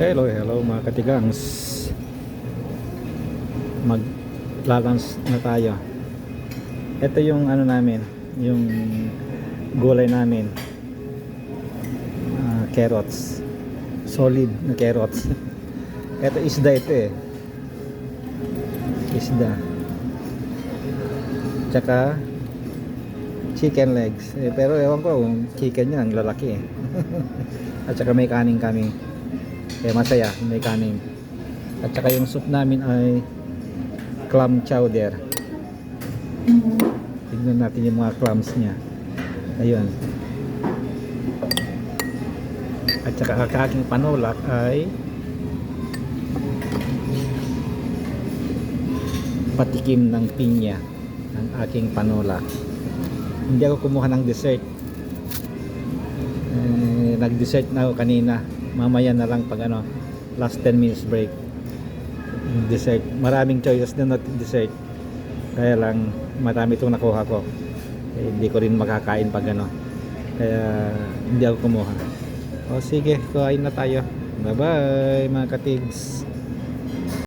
Hello, hello mga katigangs. Mag lalans na tayo. Ito yung ano namin, yung gulay namin. Ah, carrots. Solid na carrots. ito isda ito eh. Isda. Tsaka chicken legs. Eh, pero ewan ko, chicken yan, ang lalaki eh. At saka may kanin kami. Kaya masaya, may kanin. At saka yung soup namin ay clam chowder. Tignan natin yung mga clams niya. Ayun. At saka ang aking panulak ay patikim ng pinya ang aking panulak. Hindi ako kumuha ng dessert. Eh, nag-dessert na ako kanina. Mamaya na lang pag ano, last 10 minutes break. Dessert. Maraming choices na not dessert. Kaya lang marami itong nakuha ko. Eh, hindi ko rin makakain pag ano. Kaya hindi ako kumuha. O sige, kuhain na tayo. Bye bye mga katigs.